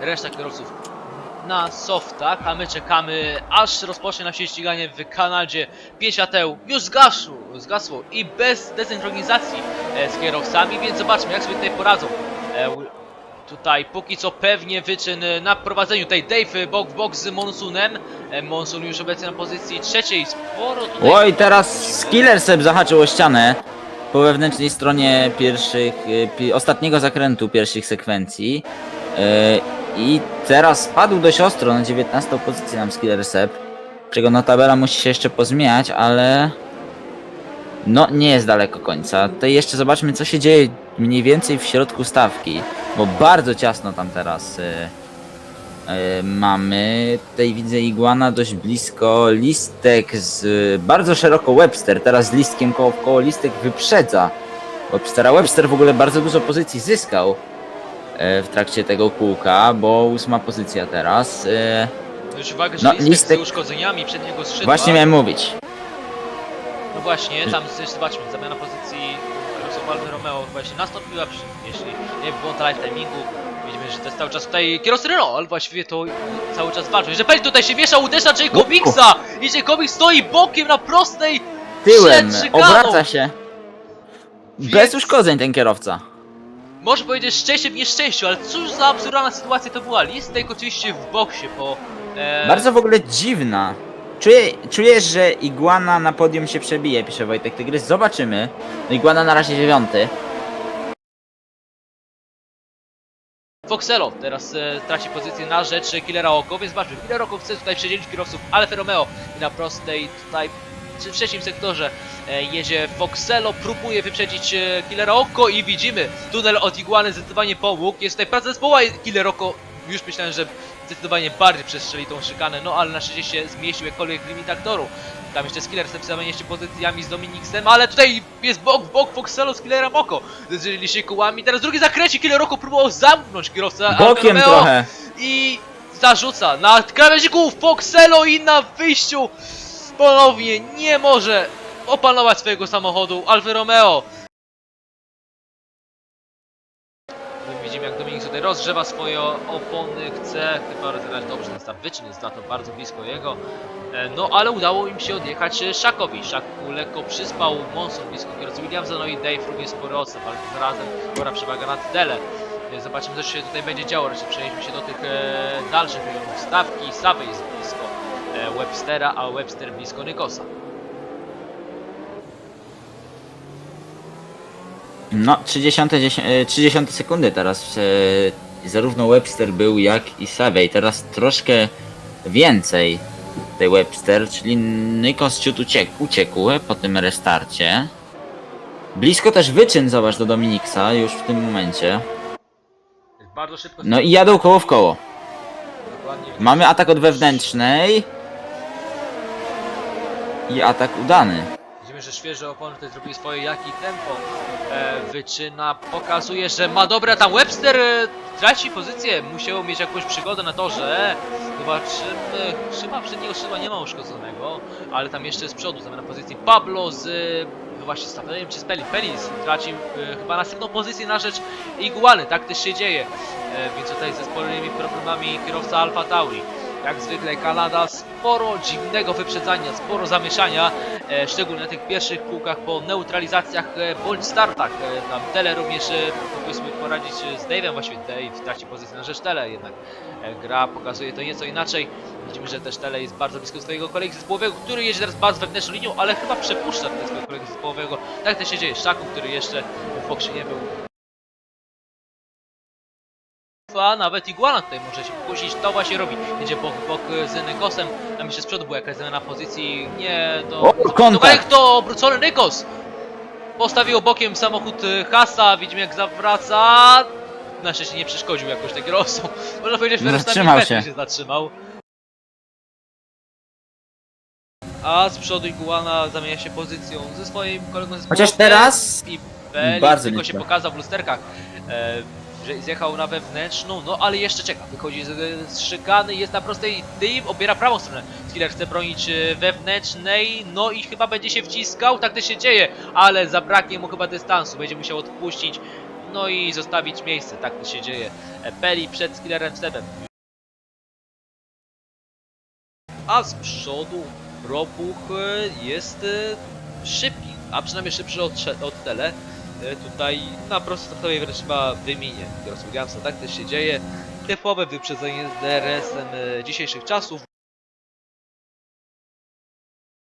reszta kierowców na softach, a my czekamy aż rozpocznie nam się ściganie w Kanadzie. Pięć świateł już zgasło, zgasło i bez desynchronizacji e, z kierowcami, więc zobaczmy jak sobie tutaj poradzą. E, tutaj póki co pewnie wyczyn e, na prowadzeniu. Tutaj Dave e, bok w bok z Monsunem. E, Monsun już obecnie na pozycji trzeciej. Sporo tutaj... Oj, teraz Skiller Seb zahaczył o ścianę po wewnętrznej stronie pierwszych, pi, ostatniego zakrętu pierwszych sekwencji. Y, I teraz spadł dość ostro na 19 pozycję nam Skiller Seb. Czego no tabela musi się jeszcze pozmieniać, ale no nie jest daleko końca. Tutaj jeszcze zobaczmy co się dzieje mniej więcej w środku stawki, bo bardzo ciasno tam teraz. Y, E, mamy, tutaj widzę Iguana dość blisko, Listek z, bardzo szeroko Webster, teraz z Listkiem koło koło, Listek wyprzedza Webstera, Webster w ogóle bardzo dużo pozycji zyskał w trakcie tego kółka, bo ósma pozycja teraz, e, Zwróć uwagę, że No, listek, z uszkodzeniami przedniego skrzydła. właśnie miałem mówić. No właśnie, tam też zobaczmy, zamiana pozycji Alfa Romeo właśnie nastąpiła, przy- jeśli nie było to live timingu. Widzimy, że to jest cały czas tutaj kierowcy Renault, ale właściwie to cały czas walczą. Że Peli tutaj się miesza, uderza Jacobiksa i Jacobik stoi bokiem na prostej Tyłem, przed obraca się. Bez Więc- uszkodzeń ten kierowca. Może powiedzieć szczęście w nieszczęściu, ale cóż za absurdalna sytuacja to była. Listek oczywiście w boksie, bo... E, Bardzo w ogóle dziwna. Czuję, czujesz, że Iguana na podium się przebije, pisze Wojtek Tygrys. Zobaczymy. No Iguana na razie dziewiąty. Foxelo teraz e, traci pozycję na rzecz Killera Oko, więc zobaczmy, Killer Oko chce tutaj przedzielić kierowców Alfa Romeo i na prostej tutaj w trzecim sektorze e, jedzie Foxelo, próbuje wyprzedzić e, Killera Oko i widzimy tunel od Iguany zdecydowanie pomógł, jest tutaj praca zespołu, a Killer Oko już myślałem, że zdecydowanie bardziej przestrzeli tą szykanę, no ale na szczęście się zmieścił jakkolwiek limit aktoru. Tam jeszcze Skiller z zamienię się pozycjami z Dominiksem, ale tutaj jest bok w bok Foxelo z Killerem Oko. Zderzyli się kołami, teraz drugi zakręcie, Killer Oko próbował zamknąć kierowcę Bokiem Romeo trochę. i zarzuca na krawędziku Foxelo i na wyjściu ponownie nie może opanować swojego samochodu Alfa Romeo. Widzimy jak Dominik tutaj rozgrzewa swoje opony, chce chyba rozegrać dobrze ten start wyczyn, jest to bardzo blisko jego. E, No ale udało im się odjechać Szakowi. Szak lekko przyspał Monson blisko kierowcy Williamsa, no i Dave również spory odstęp, ale tym razem spora przewaga nad Dele. E, Zobaczymy co się tutaj będzie działo, raczej przenieśmy się do tych e, dalszych stawki. Save jest blisko Webstera, a Webster blisko Nykosa. No, 30, dziesię- e, 30 sekundy teraz. e, Zarówno Webster był, jak i Savey. Teraz troszkę więcej tej Webster, czyli Nikos ciut uciekł, uciekł po tym restarcie. Blisko też wyczyn, zobacz, do Dominiksa już w tym momencie. Bardzo szybko. No i jadą koło w koło. Mamy atak od wewnętrznej. I atak udany. Widzimy, że świeże opony tutaj swoje, jak i tempo e, wyczyna, pokazuje, że ma dobre, tam Webster e, traci pozycję, musiał mieć jakąś przygodę na torze, zobaczymy, szyba przedniego szyba nie ma uszkodzonego, ale tam jeszcze z przodu, zamiast na pozycji Pablo z, e, właśnie z Tafelem czy z Peli, Pelis traci e, chyba następną pozycję na rzecz Iguany, tak też się dzieje, e, więc tutaj ze sporymi problemami kierowca Alfa Tauri. Jak zwykle Kanada sporo dziwnego wyprzedzania, sporo zamieszania, e, szczególnie na tych pierwszych kółkach po neutralizacjach e, bądź startach. E, tam Tele również e, sobie poradzić e, z Dave'em, właściwie Dave traci pozycję na rzecz Tele, jednak e, gra pokazuje to nieco inaczej. Widzimy, że też Tele jest bardzo blisko swojego kolegi zespołowego, który jedzie teraz bardzo wewnętrzną linią, ale chyba przepuszcza tego swojego kolegę zespołowego. Tak też się dzieje. Szaku, który jeszcze w boksie nie był, a nawet Iguana tutaj może się pokusić, to właśnie robi. Będzie bok, bok z Nykosem, tam jeszcze z przodu była jakaś zmiana pozycji, nie do... O, kontakt. To obrócony Nykos! Postawił bokiem samochód y, Hasa, widzimy jak zawraca. Na szczęście nie przeszkodził jakoś tak rosą. Można powiedzieć, że Zatrzymał Verstappen się. się zatrzymał. A z przodu Iguana zamienia się pozycją ze swoim kolegą zespołowym. Chociaż teraz I Felix Bardzo tylko się pokazał w lusterkach, e, że zjechał na wewnętrzną, no ale jeszcze czeka. Wychodzi z, z szykany, jest na prostej, Dave obiera prawą stronę. Skiller chce bronić e, wewnętrznej, no i chyba będzie się wciskał, tak też się dzieje, ale zabraknie mu chyba dystansu, będzie musiał odpuścić. no i zostawić miejsce. Tak to się dzieje. E, Peli przed Skillerem Sebem. A z przodu Robuch e, jest szybki, a przynajmniej szybszy od, od Tele. E, Tutaj na prostostartowej wręcz chyba wymienię Gross Williamsa, tak też się dzieje. Typowe wyprzedzenie z DRS-em e, dzisiejszych czasów.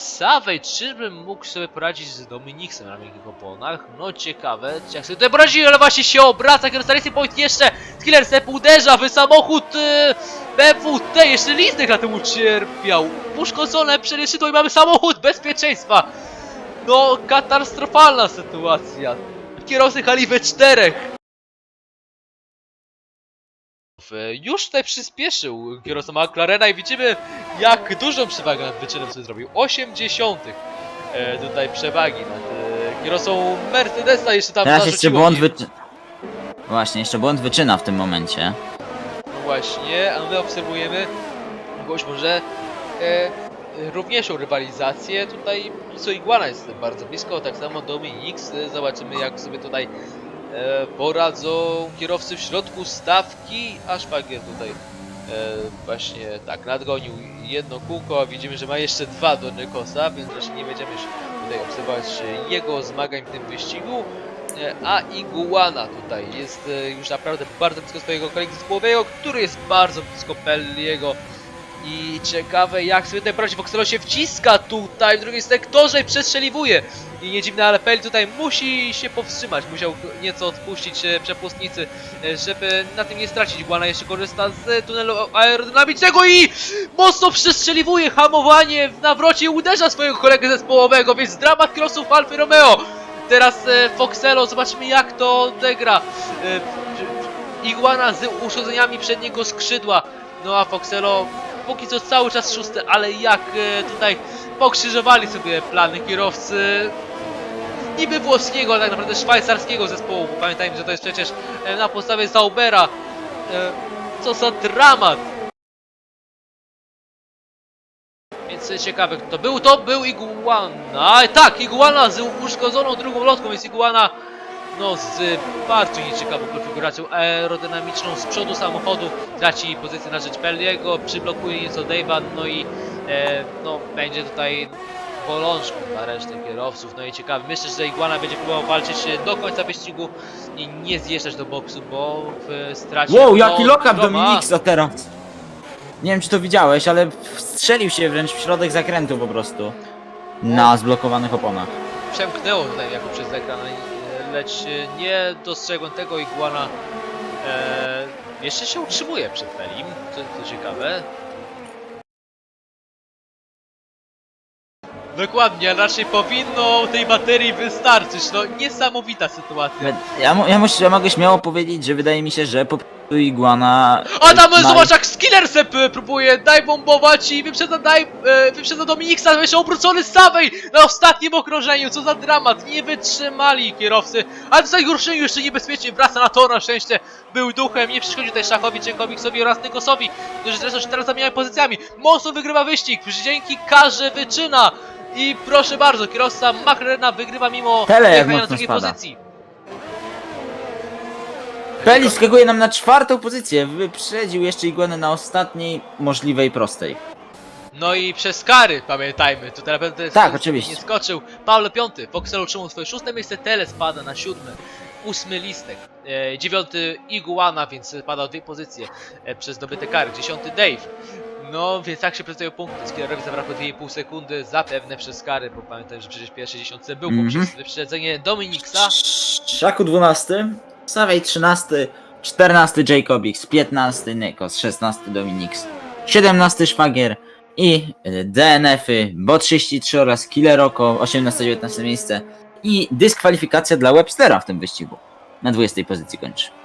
Savage, czyżbym mógł sobie poradzić z Dominiksem na miękkich oponach? No ciekawe, jak sobie tutaj poradził, ale właśnie się obraca, Racing Point jeszcze Killer Step uderza w samochód yy, BMW T, jeszcze Listek na tym ucierpiał. Uszkodzone przede szydło i mamy samochód bezpieczeństwa. No, katastrofalna sytuacja. Kierowcy jechali we czterech. Już tutaj przyspieszył kierowca McLarena i widzimy jak dużą przewagę nad wyczynem sobie zrobił. 80 e, tutaj przewagi nad e, kierowcą Mercedesa jeszcze tam Teraz jeszcze błąd wyczy... Właśnie, jeszcze błąd wyczyna w tym momencie. No właśnie, a my obserwujemy jakąś może e, równiejszą rywalizację. Tutaj co Iguana jest bardzo blisko, tak samo Dominix. E, Zobaczymy jak sobie tutaj e, poradzą kierowcy w środku stawki, a Szwagier tutaj e, właśnie tak nadgonił jedno kółko, a widzimy, że ma jeszcze dwa do Nykosa, więc raczej nie będziemy tutaj obserwować e, jego zmagań w tym wyścigu. E, A Iguana tutaj jest e, już naprawdę bardzo blisko swojego kolegi zespołowego, który jest bardzo blisko Pelliego. I ciekawe jak sobie tutaj poradzi, Voxelo się wciska tutaj w drugim sektorze i przestrzeliwuje. I nie dziwne, ale Pelli tutaj musi się powstrzymać, musiał nieco odpuścić e, przepustnicy, e, żeby na tym nie stracić. Iguana jeszcze korzysta z tunelu aerodynamicznego i mocno przestrzeliwuje hamowanie w nawrocie i uderza swojego kolegę zespołowego, więc dramat kierowców Alfy Romeo. Teraz e, Foxelo, zobaczymy jak to odegra. E, Iguana z uszkodzeniami przedniego skrzydła. No a Foxelo póki co cały czas szósty, ale jak e, tutaj pokrzyżowali sobie plany kierowcy niby włoskiego, ale tak naprawdę szwajcarskiego zespołu. Bo Pamiętajmy, że to jest przecież e, na podstawie Zaubera. E, co za dramat! Więc ciekawe kto to był. To był Iguana. Tak, Iguana z uszkodzoną drugą lotką, więc Iguana no z bardzo nieciekawą konfiguracją aerodynamiczną z przodu samochodu traci pozycję na rzecz Pelliego, przyblokuje nieco Dave'a, no i e, no będzie tutaj bolączką dla reszty kierowców, no i ciekawe, myślę, że Iguana będzie próbował walczyć e, do końca wyścigu i nie zjeżdżać do boksu, bo w stracie... Wow, no, jaki Roma- Dominiksa teraz! Nie wiem czy to widziałeś, ale strzelił się wręcz w środek zakrętu po prostu. Na zblokowanych oponach. przemknęło tutaj jako przez ekran, lecz e, nie dostrzegłem tego Iguana e, jeszcze się utrzymuje przed Pelim, co, co ciekawe. Dokładnie, raczej powinno tej baterii wystarczyć, no niesamowita sytuacja. Ja, ja, muszę, ja mogę śmiało powiedzieć, że wydaje mi się, że po prostu Iguana... A tam ma- zobacz jak Skillersep e, próbuje daj bombować i wyprzedza daj, e, wyprzedza Dominiksa, jeszcze obrócony z samej na ostatnim okrążeniu, co za dramat, nie wytrzymali kierowcy, ale tutaj Gorszyniu jeszcze niebezpiecznie wraca na tor, na szczęście był duchem, nie przeszkodził tutaj Szachowi, Cienkowiksowi oraz Nykosowi, którzy zresztą się teraz zamieniają pozycjami, mocno wygrywa wyścig, dzięki karze wyczyna. I proszę bardzo, kierowca McLarena wygrywa mimo Tele jechania na mocno drugiej spada. pozycji. Peli skakuje nam na czwartą pozycję, wyprzedził jeszcze Iguanę na ostatniej możliwej prostej. No i przez kary, pamiętajmy, tutaj naprawdę Tak, nie- oczywiście. nie skoczył. Paulo V, Foxel utrzymał swoje szóste miejsce, Tele spada na siódme, ósmy listek, e, dziewiąty Iguana, więc pada o dwie pozycje e, przez zdobyte kary, dziesiąty Dave. No, więc tak się prezentują punkty. Skillerowi zabrakło 2,5 sekundy, zapewne przez kary, bo pamiętaj, że przecież w pierwszej dziesiątce był Mhm. poprzez wyprzedzenie Dominiksa. Szaku 12, Sawej 13, 14 Jacobix, 15 Nikos, 16 Dominix, 17 Szwagier i y, DNF-y Bot 33 oraz Killeroko 18-19 miejsce i dyskwalifikacja dla Webstera w tym wyścigu. Na 20 pozycji kończy.